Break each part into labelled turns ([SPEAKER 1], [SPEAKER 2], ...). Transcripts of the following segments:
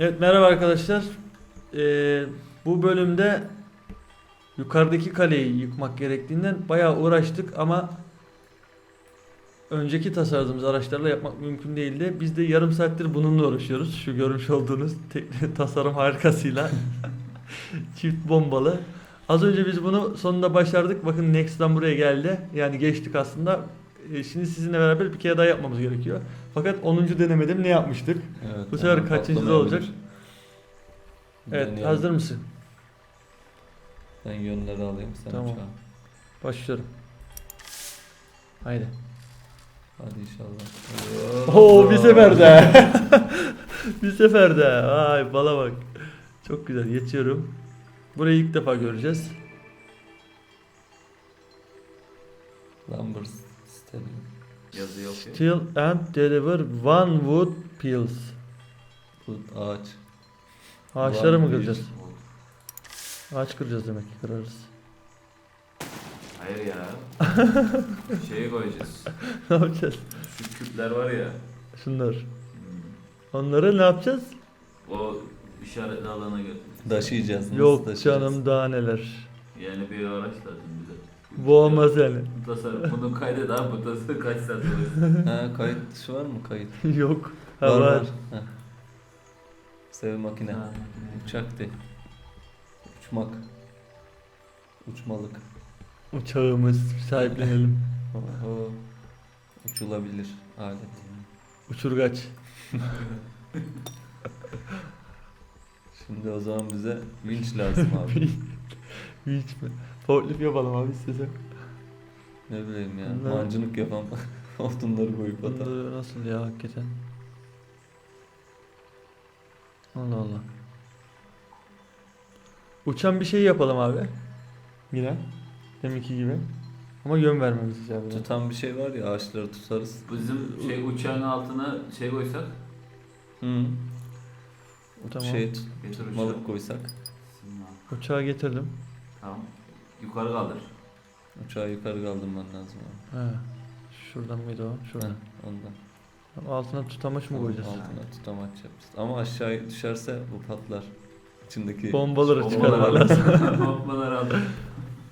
[SPEAKER 1] Evet merhaba arkadaşlar. Ee, bu bölümde yukarıdaki kaleyi yıkmak gerektiğinden bayağı uğraştık ama önceki tasarladığımız araçlarla yapmak mümkün değildi. Biz de yarım saattir bununla uğraşıyoruz. Şu görmüş olduğunuz tasarım harikasıyla çift bombalı. Az önce biz bunu sonunda başardık. Bakın Next'dan buraya geldi. Yani geçtik aslında. Ee, Şimdi sizinle beraber bir kere daha yapmamız gerekiyor. Fakat 10. denemede ne yapmıştık?
[SPEAKER 2] Evet,
[SPEAKER 1] Bu sefer kaçıncıda
[SPEAKER 2] patlamayabilir.
[SPEAKER 1] olacak? Evet
[SPEAKER 2] Deneyelim.
[SPEAKER 1] hazır mısın?
[SPEAKER 2] Ben yönleri alayım sen
[SPEAKER 1] Tamam.
[SPEAKER 2] uçağı.
[SPEAKER 1] Başlıyorum. Haydi.
[SPEAKER 2] Hadi inşallah.
[SPEAKER 1] Oo bir seferde. bir seferde. Ay bala bak. Çok güzel geçiyorum. Burayı ilk defa göreceğiz.
[SPEAKER 2] Lumbers Stadium.
[SPEAKER 3] Yazı yok ya.
[SPEAKER 1] Still and deliver one wood pills.
[SPEAKER 2] Bu ağaç.
[SPEAKER 1] Ağaçları mı
[SPEAKER 2] One
[SPEAKER 1] kıracağız? Ağaç kıracağız demek ki kırarız.
[SPEAKER 3] Hayır ya. Şeye koyacağız.
[SPEAKER 1] ne yapacağız?
[SPEAKER 3] Şu küpler var ya.
[SPEAKER 1] Şunlar.
[SPEAKER 3] hmm,
[SPEAKER 1] Onları ne yapacağız?
[SPEAKER 3] O işaretli alana götür.
[SPEAKER 2] Taşıyacağız. Nasıl
[SPEAKER 1] Yok
[SPEAKER 2] taşıyacağız?
[SPEAKER 1] canım daha neler.
[SPEAKER 3] Yani bir araç lazım
[SPEAKER 1] olmaz yani.
[SPEAKER 3] Bu tasarım. Bunu kaydet abi. Bu tasarım kaç saat?
[SPEAKER 2] Ha kayıt şu var mı kayıt?
[SPEAKER 1] Yok. Ha, var.
[SPEAKER 2] Heh. Sev makine.
[SPEAKER 3] Ha.
[SPEAKER 2] Uçak de. Uçmak. Uçmalık.
[SPEAKER 1] Uçağımız sahiplenelim.
[SPEAKER 2] Oho. Uçulabilir alet.
[SPEAKER 1] Uçurgaç.
[SPEAKER 2] Şimdi o zaman bize vinç lazım abi.
[SPEAKER 1] Hiç mi? Forklift yapalım abi istesem.
[SPEAKER 2] ne bileyim ya.
[SPEAKER 1] Bunlar-
[SPEAKER 2] Mancınık yapan altınları koyup atar.
[SPEAKER 1] Bunları nasıl ya hakikaten? Allah Allah. Uçan bir şey yapalım abi. Yine. Deminki gibi. Ama yön vermemiz icap eder.
[SPEAKER 2] Tutan bir şey var ya ağaçları tutarız.
[SPEAKER 3] Bizim şey uçağın altına şey koysak.
[SPEAKER 2] Hı.
[SPEAKER 1] Tamam.
[SPEAKER 2] Şey tut,
[SPEAKER 3] Getir uçağı.
[SPEAKER 2] malık koysak.
[SPEAKER 1] Uçağı getirdim.
[SPEAKER 3] Tamam. Yukarı kaldır.
[SPEAKER 2] Uçağı yukarı kaldırman lazım abi.
[SPEAKER 1] He. Şuradan mıydı o? Şuradan.
[SPEAKER 2] Heh, ondan.
[SPEAKER 1] Altına tutamaç mı koyacağız?
[SPEAKER 2] Altına tutamaç yapacağız. Ama aşağıya düşerse bu patlar. İçindeki
[SPEAKER 1] Bombaları
[SPEAKER 3] Bombalar aldır.
[SPEAKER 1] lazım.
[SPEAKER 3] Bombalar aldır.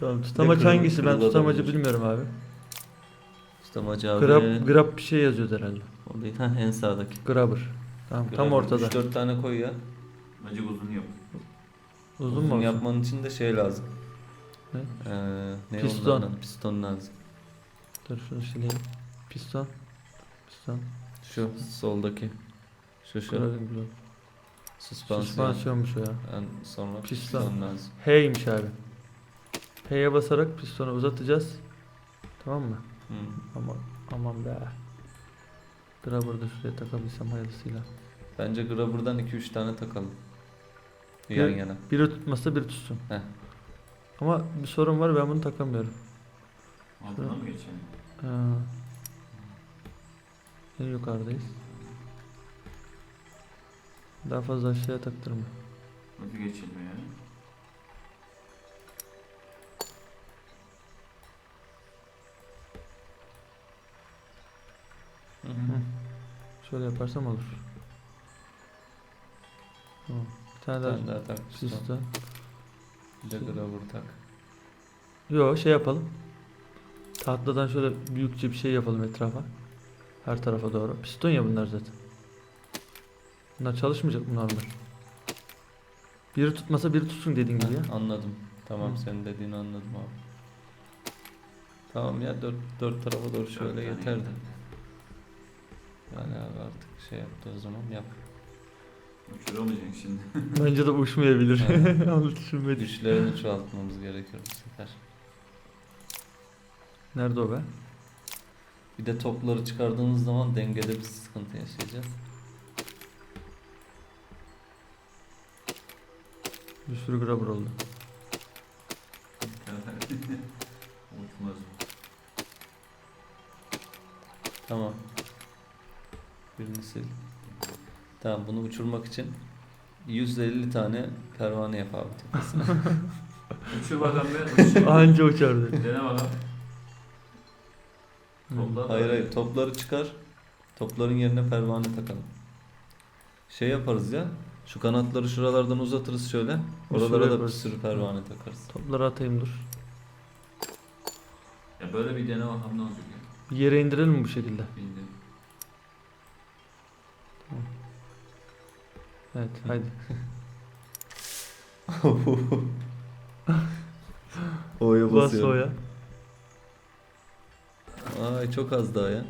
[SPEAKER 1] tamam tutamaç hangisi? Ben tutamacı bilmiyorum abi.
[SPEAKER 2] tutamacı abi.
[SPEAKER 1] Grab, grab bir şey yazıyordu herhalde.
[SPEAKER 2] O değil. Ha, en sağdaki.
[SPEAKER 1] Grabber. Tamam tam ortada.
[SPEAKER 2] 3-4 tane koy ya.
[SPEAKER 3] Acık uzun yap.
[SPEAKER 1] Uzun mu olsun?
[SPEAKER 2] yapman için de şey lazım.
[SPEAKER 1] Ne?
[SPEAKER 2] Ee, ne
[SPEAKER 1] Piston.
[SPEAKER 2] Piston lazım.
[SPEAKER 1] Dur şunu sileyim. Piston. Piston.
[SPEAKER 2] Şu soldaki. Şu şu.
[SPEAKER 1] Gördüm bunu.
[SPEAKER 2] Süspansiyon.
[SPEAKER 1] Süspansiyonmuş o ya.
[SPEAKER 2] En sonra
[SPEAKER 1] Piston.
[SPEAKER 2] piston lazım.
[SPEAKER 1] H'ymiş abi. H'ye basarak pistonu uzatacağız. Tamam mı?
[SPEAKER 2] Hı.
[SPEAKER 1] Aman aman be. Grabber'ı da şuraya takabilsem hayırlısıyla.
[SPEAKER 2] Bence grabber'dan 2-3 tane takalım. Yan yana.
[SPEAKER 1] Biri tutmasa biri tutsun.
[SPEAKER 2] Heh.
[SPEAKER 1] Ama bir sorun var ben bunu takamıyorum.
[SPEAKER 3] Altına mı geçelim?
[SPEAKER 1] Ha. En yukarıdayız. Daha fazla aşağıya taktırma.
[SPEAKER 3] Nasıl geçelim ya?
[SPEAKER 2] Hı hı.
[SPEAKER 1] Şöyle yaparsam olur. Tamam. Bir tane daha
[SPEAKER 2] daha tak. Piston. Bir de grabber tak.
[SPEAKER 1] Yo şey yapalım. Tahtadan şöyle büyükçe bir şey yapalım etrafa. Her tarafa doğru. Piston ya bunlar zaten. Bunlar çalışmayacak mı normal? Biri tutmasa biri tutsun dediğin gibi ya.
[SPEAKER 2] Anladım. Tamam
[SPEAKER 1] Hı.
[SPEAKER 2] senin dediğini anladım abi. Tamam ya dört, dört tarafa doğru şöyle yeterdi.
[SPEAKER 3] yeter.
[SPEAKER 2] Yani abi artık şey yaptı o zaman yap.
[SPEAKER 3] Uçuramayacaksın şimdi.
[SPEAKER 1] Bence de uçmayabilir.
[SPEAKER 2] Evet.
[SPEAKER 1] Onu düşünmedim.
[SPEAKER 2] Güçlerini çoğaltmamız gerekiyor bu sefer.
[SPEAKER 1] Nerede o be?
[SPEAKER 2] Bir de topları çıkardığımız zaman dengede bir sıkıntı yaşayacağız.
[SPEAKER 1] Bir sürü grabber oldu.
[SPEAKER 2] Tamam bunu uçurmak için 150 tane pervane yap abi tepesine.
[SPEAKER 3] Uçur bakalım be. Uçur.
[SPEAKER 1] Anca uçardı.
[SPEAKER 3] Dene bakalım. Toplar da-
[SPEAKER 2] hayır hayır topları çıkar. Topların yerine pervane takalım. Şey yaparız ya. Şu kanatları şuralardan uzatırız şöyle.
[SPEAKER 1] Bir
[SPEAKER 2] Oralara da bir
[SPEAKER 1] yaparız.
[SPEAKER 2] sürü pervane takarız.
[SPEAKER 1] Topları atayım dur.
[SPEAKER 3] Ya böyle bir dene bakalım ne olacak ya.
[SPEAKER 1] Bir yere indirelim mi bu şekilde?
[SPEAKER 3] Bildim.
[SPEAKER 1] Evet haydi.
[SPEAKER 2] O'ya
[SPEAKER 1] Bas
[SPEAKER 2] basıyorum.
[SPEAKER 1] o ya.
[SPEAKER 2] Ay çok az daha ya.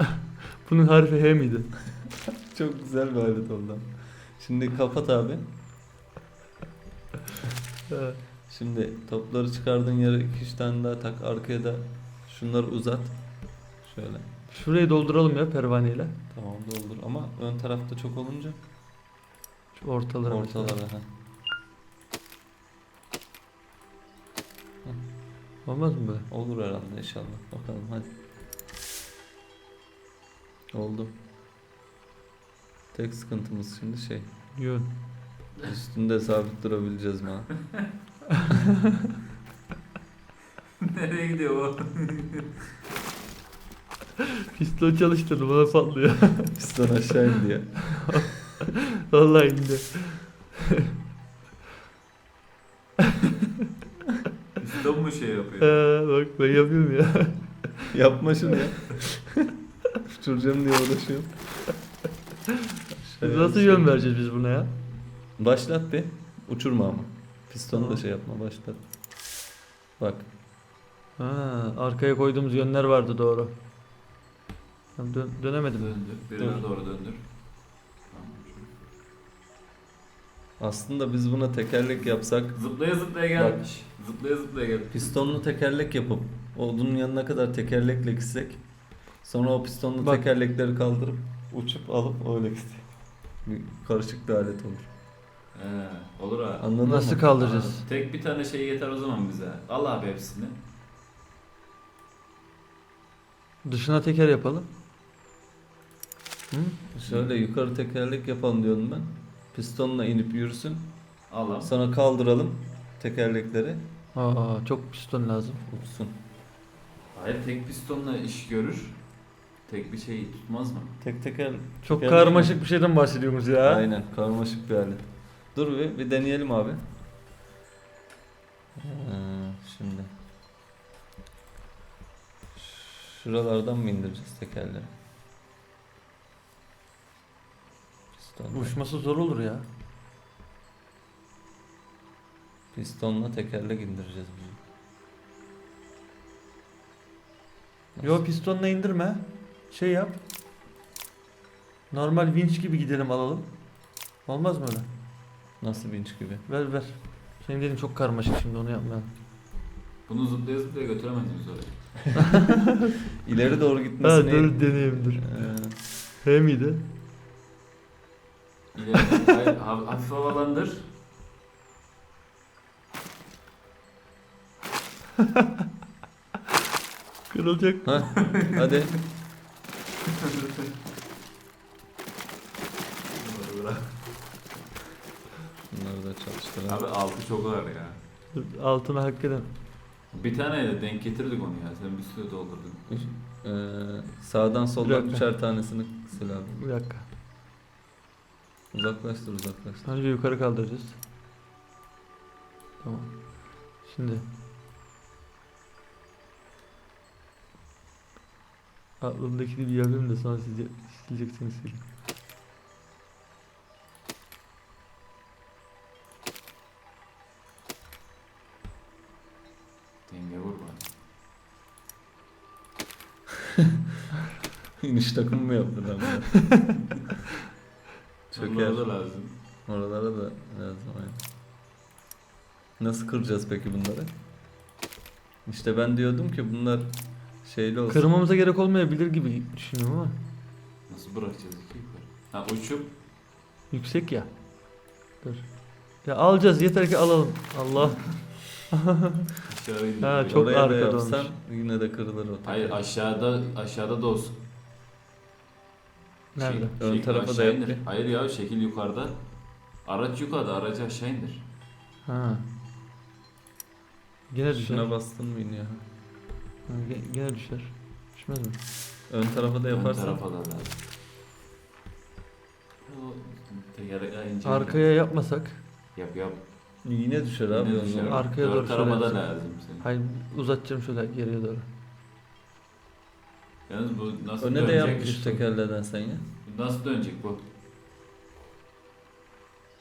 [SPEAKER 1] Bunun harfi H miydi?
[SPEAKER 2] Çok güzel bir alet oldu. Şimdi kapat abi. Şimdi topları çıkardığın yere 2-3 tane daha tak. Arkaya da şunları uzat. Şöyle.
[SPEAKER 1] Şurayı dolduralım ya pervaneyle.
[SPEAKER 2] Tamam doldur ama ön tarafta çok olunca
[SPEAKER 1] Şu ortalara. mesela.
[SPEAKER 2] ortalara. ha.
[SPEAKER 1] Olmaz mı böyle?
[SPEAKER 2] Olur herhalde inşallah. Bakalım hadi. Oldu. Tek sıkıntımız şimdi şey.
[SPEAKER 1] Yön.
[SPEAKER 2] Üstünde sabit durabileceğiz mi? ha?
[SPEAKER 3] Nereye gidiyor o?
[SPEAKER 1] Piston çalıştırdım bana patlıyor.
[SPEAKER 2] Piston aşağı indi ya.
[SPEAKER 1] Vallahi indi.
[SPEAKER 3] Piston mu şey yapıyor?
[SPEAKER 1] Ee, bak ben yapıyorum ya.
[SPEAKER 2] Yapma şunu ya. Uçuracağım diye uğraşıyorum. Aşağıya
[SPEAKER 1] Nasıl yön vereceğiz biz buna ya?
[SPEAKER 2] Başlat bir. Uçurma ama. Pistonu da
[SPEAKER 1] Tamam.
[SPEAKER 2] şey yapma başlat. Bak.
[SPEAKER 1] Ha, arkaya koyduğumuz yönler vardı doğru. Tamam, dön, dönemedim.
[SPEAKER 3] Döndür. Birine doğru döndür. Tamam.
[SPEAKER 2] Aslında biz buna tekerlek yapsak
[SPEAKER 3] Zıplaya zıplaya gel.
[SPEAKER 2] Bak.
[SPEAKER 3] Zıplaya zıplaya gel.
[SPEAKER 2] pistonlu tekerlek yapıp odunun yanına kadar tekerlekle gitsek sonra o pistonlu
[SPEAKER 1] Bak.
[SPEAKER 2] tekerlekleri kaldırıp uçup alıp öyle gitsek. Bir Karışık bir alet olur.
[SPEAKER 3] He, olur abi.
[SPEAKER 2] Anladın
[SPEAKER 1] Nasıl
[SPEAKER 2] mı?
[SPEAKER 1] kaldıracağız?
[SPEAKER 3] Anladım. Tek bir tane şey yeter o zaman bize. Al abi hepsini.
[SPEAKER 1] Dışına teker yapalım. Hı?
[SPEAKER 2] Şöyle yukarı tekerlek yapalım diyorum ben. Pistonla inip yürüsün.
[SPEAKER 3] Al abi.
[SPEAKER 2] Sonra kaldıralım tekerlekleri.
[SPEAKER 1] Aa, çok piston lazım.
[SPEAKER 2] Uçsun.
[SPEAKER 3] Hayır tek pistonla iş görür. Tek bir şey tutmaz mı?
[SPEAKER 2] Tek teker.
[SPEAKER 1] Çok
[SPEAKER 2] tekerlek-
[SPEAKER 1] karmaşık bir şeyden bahsediyoruz ya.
[SPEAKER 2] Aynen karmaşık bir alet. Dur bir, bir deneyelim abi. Ee, şimdi. Şuralardan mı indireceğiz tekerleri? Pistonla,
[SPEAKER 1] Uçması zor olur ya.
[SPEAKER 2] pistonla tekerlek indireceğiz biz. Nasıl?
[SPEAKER 1] Yo pistonla indirme. Şey yap. Normal vinç gibi gidelim alalım. Olmaz mı öyle?
[SPEAKER 2] Nasıl vinç gibi?
[SPEAKER 1] Ver ver. Senin dediğin çok karmaşık şimdi onu yapmayalım.
[SPEAKER 3] Bunu zıplaya zıplaya götüremez miyiz oraya?
[SPEAKER 2] İleri doğru
[SPEAKER 1] Ha
[SPEAKER 2] gitmesini...
[SPEAKER 1] dur deneyeyim dur.
[SPEAKER 2] Ee,
[SPEAKER 1] He miydi?
[SPEAKER 3] İleri, hayır, ha- hafif havalandır.
[SPEAKER 1] Kırılacak.
[SPEAKER 2] ha, hadi. Bunları da çalıştıralım.
[SPEAKER 3] Abi altı çok ağır ya.
[SPEAKER 1] Altına hakikaten.
[SPEAKER 3] Bir taneyle denk getirdik onu ya. Sen bir sürü doldurdun.
[SPEAKER 2] Ee, sağdan soldan
[SPEAKER 1] dakika.
[SPEAKER 2] üçer tanesini sil abi.
[SPEAKER 1] Bir dakika.
[SPEAKER 2] Uzaklaştır uzaklaştır.
[SPEAKER 1] Önce yukarı kaldıracağız. Tamam. Şimdi. Aklımdakini bir yapayım da sonra siz sileceksiniz silin.
[SPEAKER 3] Denge vurma.
[SPEAKER 2] İniş takımı mı yaptın abi? Çöker.
[SPEAKER 3] Onlara da lazım.
[SPEAKER 2] Oralara da lazım aynen. Nasıl kıracağız peki bunları? İşte ben diyordum ki bunlar şeyli olsun.
[SPEAKER 1] Kırmamıza gerek olmayabilir gibi düşünüyorum ama.
[SPEAKER 3] Nasıl bırakacağız iki yukarı? Ha uçup
[SPEAKER 1] Yüksek ya. Dur. Ya alacağız yeter ki alalım. Allah. Ha, çok
[SPEAKER 2] Oraya da
[SPEAKER 1] arkada
[SPEAKER 2] yapsan
[SPEAKER 1] olmuş.
[SPEAKER 2] yine de kırılır o.
[SPEAKER 3] Hayır aşağıda aşağıda da olsun.
[SPEAKER 1] Nerede?
[SPEAKER 3] Şey-
[SPEAKER 2] Ön
[SPEAKER 3] şekil
[SPEAKER 2] tarafa da
[SPEAKER 3] aşağı indir. Hayır ya şekil yukarıda. Araç yukarıda aracı aşağı indir.
[SPEAKER 1] Ha. Gene düşer.
[SPEAKER 2] Şuna bastın mı iniyor?
[SPEAKER 1] Ha, ge- gene düşer. Düşmez mi?
[SPEAKER 2] Ön tarafa da
[SPEAKER 3] Ön
[SPEAKER 2] yaparsan.
[SPEAKER 3] tarafa da lazım. O teker ince.
[SPEAKER 1] Arkaya yapmasak.
[SPEAKER 3] Yap yap.
[SPEAKER 2] Yine düşer abi
[SPEAKER 3] Yine düşer.
[SPEAKER 1] Arkaya
[SPEAKER 3] Dört
[SPEAKER 1] doğru
[SPEAKER 3] tarama da
[SPEAKER 1] şöyle
[SPEAKER 3] lazım senin.
[SPEAKER 1] Hayır uzatacağım şöyle geriye doğru.
[SPEAKER 3] Yalnız bu nasıl
[SPEAKER 2] Öne de
[SPEAKER 3] dönecek?
[SPEAKER 2] yapmış tekerleden sen ya.
[SPEAKER 3] Bu Nasıl dönecek bu?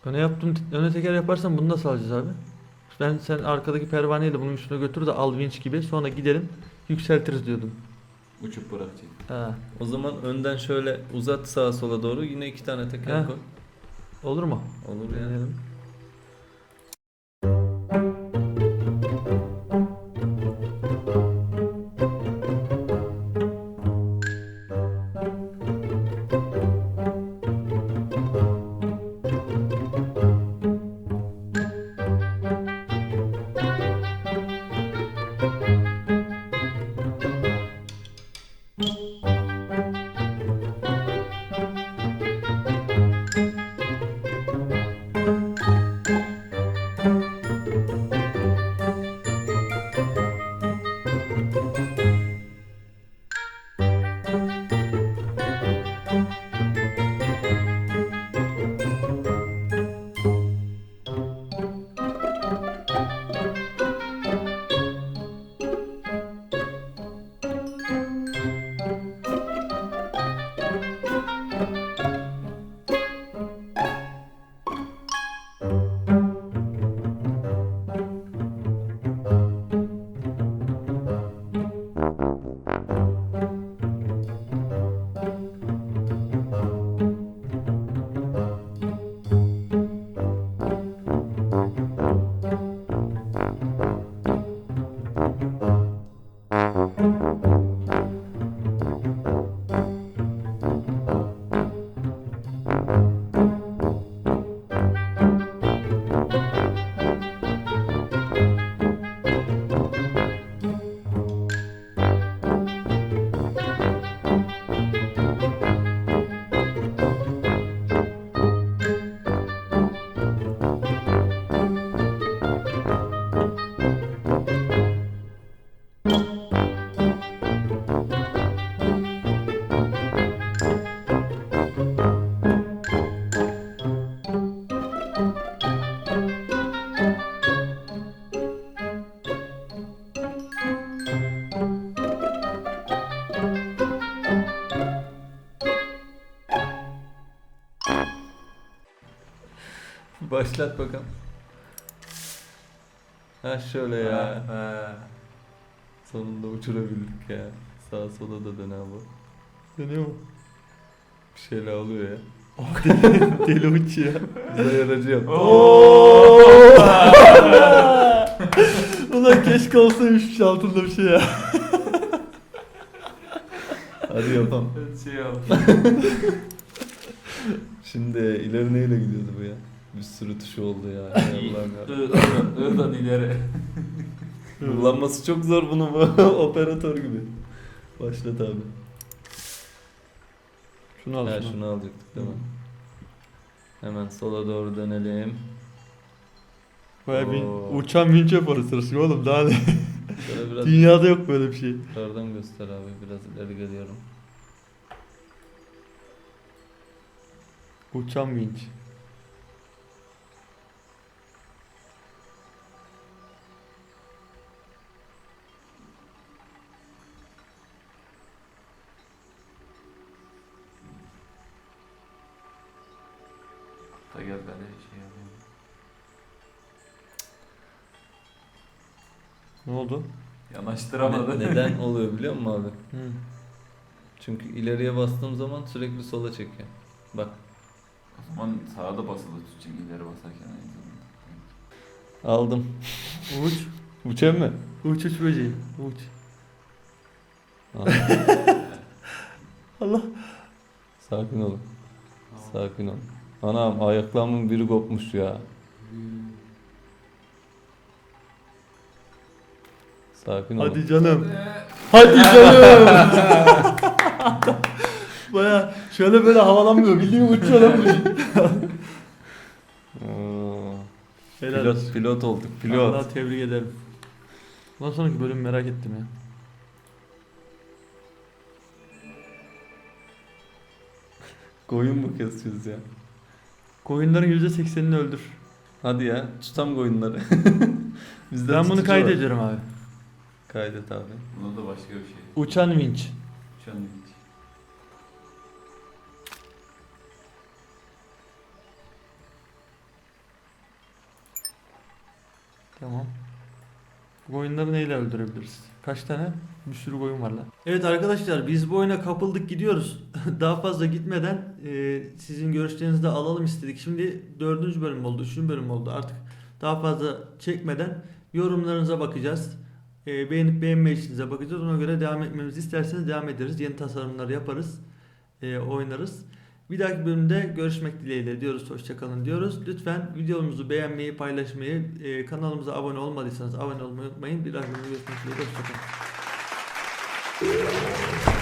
[SPEAKER 1] Öne yaptım, öne teker yaparsan bunu nasıl alacağız abi? Ben sen arkadaki pervaneyle bunun üstüne götür de al vinç gibi sonra gidelim yükseltiriz diyordum.
[SPEAKER 3] Uçup bırakacak.
[SPEAKER 1] Ha,
[SPEAKER 2] O zaman önden şöyle uzat sağa sola doğru yine iki tane teker
[SPEAKER 1] Heh.
[SPEAKER 2] koy.
[SPEAKER 1] olur mu?
[SPEAKER 2] Olur ya.
[SPEAKER 1] Deneyelim.
[SPEAKER 2] Başlat bakalım. Ha şöyle ya.
[SPEAKER 3] Ha.
[SPEAKER 2] Sonunda uçurabildik ya. Sağa sola da dön abi.
[SPEAKER 1] Dönüyor mu?
[SPEAKER 2] Bir şeyler oluyor ya.
[SPEAKER 1] Deli uç ya.
[SPEAKER 2] Bize yaracı yap.
[SPEAKER 1] Ulan keşke olsaymış altında bir şey ya.
[SPEAKER 2] Hadi yapalım.
[SPEAKER 3] Şey yap.
[SPEAKER 2] Şimdi ileri neyle gidiyordu bu ya? Bir sürü tuşu oldu ya. Ey Allah'ım ya.
[SPEAKER 3] I'dan ileri.
[SPEAKER 2] Kullanması çok zor bunu bu. Operatör gibi. Başlat abi.
[SPEAKER 1] Şunu al
[SPEAKER 2] Ha,
[SPEAKER 1] şunu.
[SPEAKER 2] şunu alacaktık değil mi? Hemen sola doğru dönelim.
[SPEAKER 1] Baya bir
[SPEAKER 2] Oo.
[SPEAKER 1] uçan vinç yaparız sırası oğlum daha ne?
[SPEAKER 2] Şöyle biraz
[SPEAKER 1] Dünyada yok böyle bir şey.
[SPEAKER 2] yukarıdan göster abi. Biraz ileri geliyorum.
[SPEAKER 1] Uçan vinç. Oldu?
[SPEAKER 3] Yanaştıramadı.
[SPEAKER 2] Ne- neden oluyor biliyor musun abi?
[SPEAKER 1] Hı.
[SPEAKER 2] Çünkü ileriye bastığım zaman sürekli sola çekiyor. Bak
[SPEAKER 3] O zaman sağa da basılı tutacak ileri basarken aynı zamanda.
[SPEAKER 2] aldım.
[SPEAKER 1] Uç.
[SPEAKER 2] Uçayım mı?
[SPEAKER 1] Uç uç böceği. Uç. Allah.
[SPEAKER 2] Sakin olun. Sakin ol. Anam ayaklarımın biri kopmuş ya. Sakin ol.
[SPEAKER 1] Hadi canım. Hadi canım. Baya şöyle böyle havalanmıyor. Bildiğin uçuyor lan bu. Helal
[SPEAKER 2] pilot,
[SPEAKER 1] olsun.
[SPEAKER 2] pilot olduk. Pilot.
[SPEAKER 1] Allah tebrik ederim. Bundan sonraki bölümü merak ettim ya.
[SPEAKER 2] Koyun mu kesiyoruz ya?
[SPEAKER 1] Koyunların %80'ini öldür.
[SPEAKER 2] Hadi ya tutam koyunları.
[SPEAKER 1] Ben bunu
[SPEAKER 2] tutucu var.
[SPEAKER 1] kaydediyorum abi.
[SPEAKER 2] Kaydet abi.
[SPEAKER 3] Buna da başka bir şey.
[SPEAKER 1] Uçan vinç.
[SPEAKER 3] Şu an hiç.
[SPEAKER 1] Tamam. Bu koyunları neyle öldürebiliriz? Kaç tane? Bir sürü koyun var lan. Evet arkadaşlar biz bu oyuna kapıldık gidiyoruz. Daha fazla gitmeden e, sizin görüşlerinizi de alalım istedik. Şimdi dördüncü bölüm oldu, üçüncü bölüm oldu. Artık daha fazla çekmeden yorumlarınıza bakacağız. E, beğenip beğenmeyişinize bakacağız. Ona göre devam etmemizi isterseniz devam ederiz. Yeni tasarımlar yaparız. e, oynarız. Bir dahaki bölümde görüşmek dileğiyle diyoruz. Hoşçakalın diyoruz. Lütfen videomuzu beğenmeyi, paylaşmayı, e, kanalımıza abone olmadıysanız abone olmayı unutmayın. Bir dahaki bölümde görüşmek dileğiyle. Hoşçakalın.